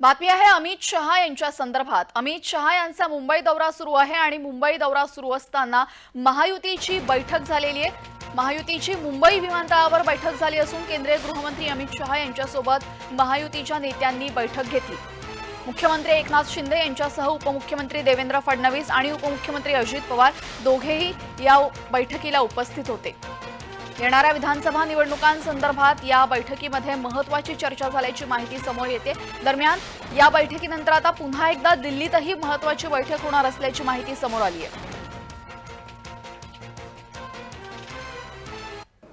बातमी आहे अमित शहा यांच्या संदर्भात. अमित शहा यांचा मुंबई दौरा सुरू आहे आणि मुंबई दौरा सुरू असताना महायुतीची बैठक झालेली आहे. महायुतीची मुंबई विमानतळावर बैठक झाली असून केंद्रीय गृहमंत्री अमित शहा यांच्यासोबत महायुतीच्या नेत्यांनी बैठक घेतली. मुख्यमंत्री एकनाथ शिंदे यांच्यासह उपमुख्यमंत्री देवेंद्र फडणवीस आणि उपमुख्यमंत्री अजित पवार दोघेही या बैठकीला उपस्थित होते. येणाऱ्या विधानसभा निवडणुकांसंदर्भात या बैठकीमध्ये महत्वाची चर्चा झाल्याची माहिती समोर येते. दरम्यान या बैठकीनंतर आता पुन्हा एकदा दिल्लीतही महत्वाची बैठक होणार असल्याची माहिती समोर आली आहे.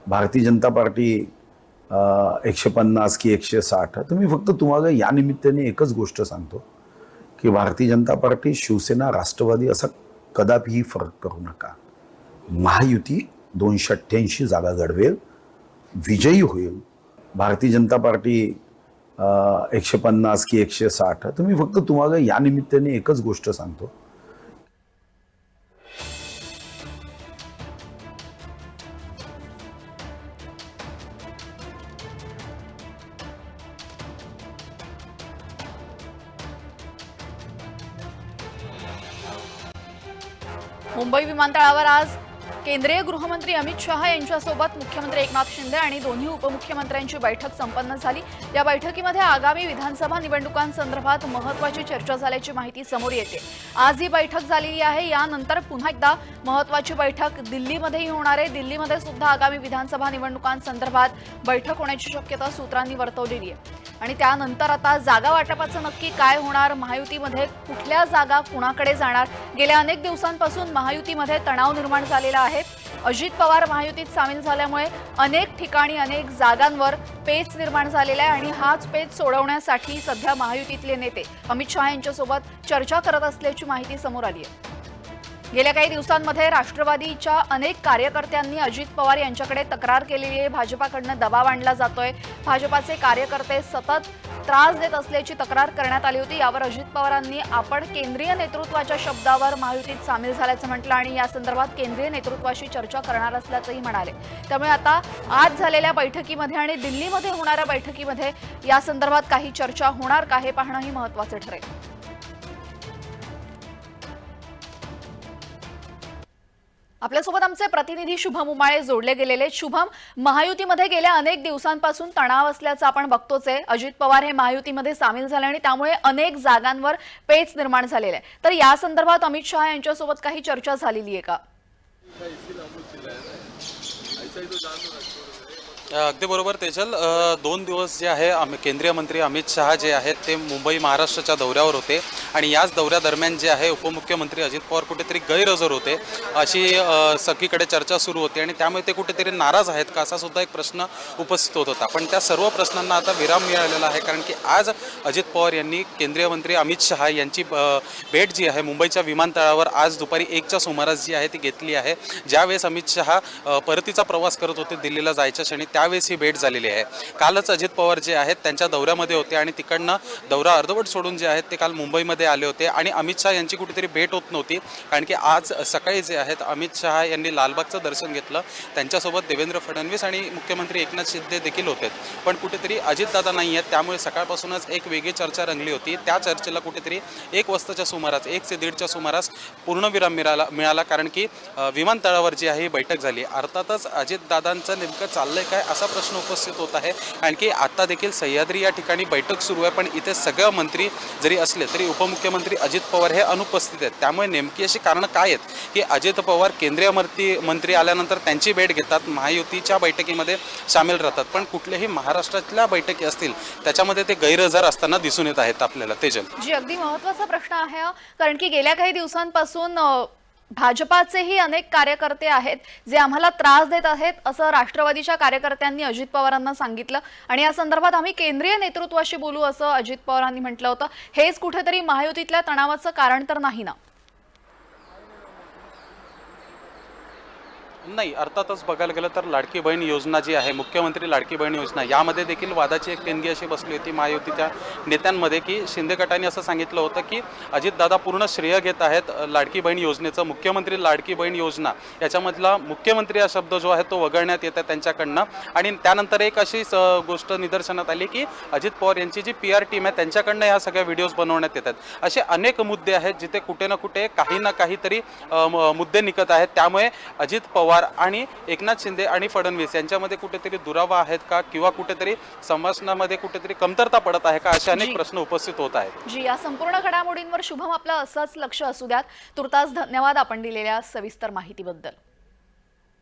भारतीय जनता पार्टी एकशे पन्नास की एकशे साठ तर मी फक्त तुम्हाला या निमित्ताने एकच गोष्ट सांगतो की भारतीय जनता पार्टी शिवसेना राष्ट्रवादी असा कदापिही फरक करू नका. महायुती दोनशे अठ्ठ्याऐंशी जागा घडवेल. विजयी होईल. भारतीय जनता पार्टी एकशे पन्नास की एकशे साठ तर मी फक्त तुम्हाला या निमित्ताने एकच गोष्ट सांगतो. मुंबई विमानतळावर आज केंद्रीय गृहमंत्री अमित शहा यांच्यासोबत मुख्यमंत्री एकनाथ शिंदे आणि दोन्ही उपमुख्यमंत्र्यांची बैठक संपन्न झाली. या बैठकीमध्ये आगामी विधानसभा निवडणुकांसंदर्भात महत्वाची चर्चा झाल्याची माहिती समोर येते. आज ही बैठक झालेली आहे. यानंतर पुन्हा एकदा महत्वाची बैठक दिल्लीमध्येही होणार आहे. दिल्लीमध्ये सुद्धा आगामी विधानसभा निवडणुकांसंदर्भात बैठक होण्याची शक्यता सूत्रांनी वर्तवलेली आहे. आणि त्यानंतर आता जागा वाटपाचं नक्की काय होणार? महायुतीमध्ये कुठल्या जागा कुणाकडे जाणार? गेल्या अनेक दिवसांपासून महायुतीमध्ये तणाव निर्माण झालेला आहे. अजित पवार महायुतीत सामील झाल्यामुळे अनेक ठिकाणी अनेक जागांवर पेच निर्माण झालेला आहे आणि हाच पेच सोडवण्यासाठी सध्या महायुतीतले नेते अमित शहा यांच्यासोबत चर्चा करत असल्याची माहिती समोर आली आहे. गेल्या काही दिवसांमध्ये राष्ट्रवादीच्या अनेक कार्यकर्त्यांनी अजित पवार यांच्याकडे तक्रार केलेली आहे. भाजपाकडनं दबाव आणला जातोय. भाजपाचे कार्यकर्ते सतत त्रास देत असल्याची तक्रार करण्यात आली होती. यावर अजित पवारांनी आपण केंद्रीय नेतृत्वाच्या शब्दावर महायुतीत सामील झाल्याचं म्हटलं आणि या संदर्भात केंद्रीय नेतृत्वाशी चर्चा करणार असल्याचंही म्हणाले. त्यामुळे आता आज झालेल्या बैठकीमध्ये आणि दिल्लीमध्ये होणाऱ्या बैठकीमध्ये या संदर्भात काही चर्चा होणार का हे पाहणंही महत्वाचं ठरेल. आपल्यासोबत आमचे प्रतिनिधी शुभम उमाळे जोडले गेलेले शुभम महायुतीमध्ये गेल्या अनेक दिवसांपासून तणाव असल्याचं आपण बघतोच आहे. अजित पवार हे महायुतीमध्ये सामील झाले आणि त्यामुळे अनेक जागांवर पेच निर्माण झालेले आहे तर या संदर्भात अमित शहा यांच्यासोबत काही चर्चा झालेली आहे का? अगदी बरोबर तेजल. दोन दिवस जे आहे आम्ही केंद्रीय मंत्री अमित शहा जे आहेत ते मुंबई महाराष्ट्राच्या दौऱ्यावर होते. आणि याच दौऱ्यादरम्यान जे आहे उपमुख्यमंत्री अजित पवार कुठेतरी गैरहजर होते. अशी सखीकडे सगळीकडे चर्चा सुरू होती आणि त्यामुळे ते कुठेतरी नाराज आहेत का असा सुद्धा एक प्रश्न उपस्थित होत होता. पण त्या सर्व प्रश्नांना आता विराम मिळालेला आहे कारण की आज अजित पवार यांनी केंद्रीय मंत्री अमित शहा यांची भेट जी आहे मुंबईच्या विमानतळावर आज दुपारी एकच्या सुमारास जी आहे ती घेतली आहे. ज्यावेळेस अमित शहा परतीचा प्रवास करत होते दिल्लीला जायच्या क्षणी त्यावेळेस ही भेट झालेली आहे. कालच अजित पवार जे आहेत त्यांच्या दौऱ्यामध्ये होते आणि तिकडनं दौरा अर्धवट सोडून जे आहेत ते काल मुंबईमध्ये आले होते आणि अमित शहा यांची कुठेतरी भेट होत नव्हती. कारण की आज सकाळी जे आहेत अमित शहा यांनी लालबागचं दर्शन घेतलं. त्यांच्यासोबत देवेंद्र फडणवीस आणि मुख्यमंत्री एकनाथ शिंदे देखील होते. पण कुठेतरी अजितदादा नाही आहेत त्यामुळे सकाळपासूनच एक वेगळी चर्चा रंगली होती. त्या चर्चेला कुठेतरी एक वाजताच्या सुमारास एक ते दीडच्या सुमारास पूर्णविराम मिळाला मिळाला. कारण की विमानतळावर जी आहे ही बैठक झाली. अर्थातच अजितदादांचं नेमकं चाललंय काय असा प्रश्न उपस्थित होत आहे. कारण की आता देखील सह्याद्री या ठिकाणी बैठक सुरू आहे पण इथे सगळं मंत्री जरी असले तरी उपमुख्यमंत्री अजित पवार हे अनुपस्थित आहेत. त्यामुळे नेमकी अशी कारणं काय आहेत की अजित पवार केंद्रीय मंत्री मंत्री आल्यानंतर त्यांची भेट घेतात महायुतीच्या बैठकीमध्ये सामील राहतात पण कुठल्याही महाराष्ट्रातल्या बैठकी असतील त्याच्यामध्ये ते गैरहजर असताना दिसून येत आहेत आपल्याला. तेजल. जी अगदी महत्त्वाचा प्रश्न आहे कारण की गेल्या काही दिवसांपासून भाजपाचेही अनेक कार्यकर्ते आहेत जे आम्हाला त्रास देत आहेत असं राष्ट्रवादीच्या कार्यकर्त्यांनी अजित पवारांना सांगितलं. आणि या संदर्भात आम्ही केंद्रीय नेतृत्वाशी बोलू असं अजित पवारांनी म्हटलं होतं. हेच कुठेतरी महायुतीतल्या तणावाचं कारण तर नाही ना? नाही अर्थातच बघायला गेलं तर लाडकी बहीण योजना जी आहे मुख्यमंत्री लाडकी बहीण योजना यामध्ये देखील वादाची एक देणगी अशी बसली होती महायुतीच्या नेत्यांमध्ये की शिंदे गटाने असं सांगितलं होतं की अजितदादा पूर्ण श्रेय घेत आहेत लाडकी बहीण योजनेचं मुख्यमंत्री लाडकी बहीण योजना. याच्यामधला मुख्यमंत्री हा शब्द जो आहे तो वगळण्यात येत आहे त्यांच्याकडनं. आणि त्यानंतर एक अशी गोष्ट निदर्शनात आली की अजित पवार यांची जी पी आर टीम आहे त्यांच्याकडनं ह्या सगळ्या व्हिडिओज बनवण्यात येतात असे अनेक मुद्दे आहेत जिथे कुठे ना कुठे काही ना काहीतरी मुद्दे निघत आहेत. त्यामुळे अजित पवार आणि एकनाथ शिंदे आणि फडणवीस यांच्यामध्ये कुठेतरी दुरावा आहेत का? किंवा कुठेतरी संभाषणामध्ये कुठेतरी कमतरता पडत आहे का? असे अनेक. प्रश्न उपस्थित होत आहेत. जी या संपूर्ण घडामोडींवर शुभम आपलं असंच लक्ष असू द्यात. तुर्तास धन्यवाद आपण दिलेल्या सविस्तर माहितीबद्दल.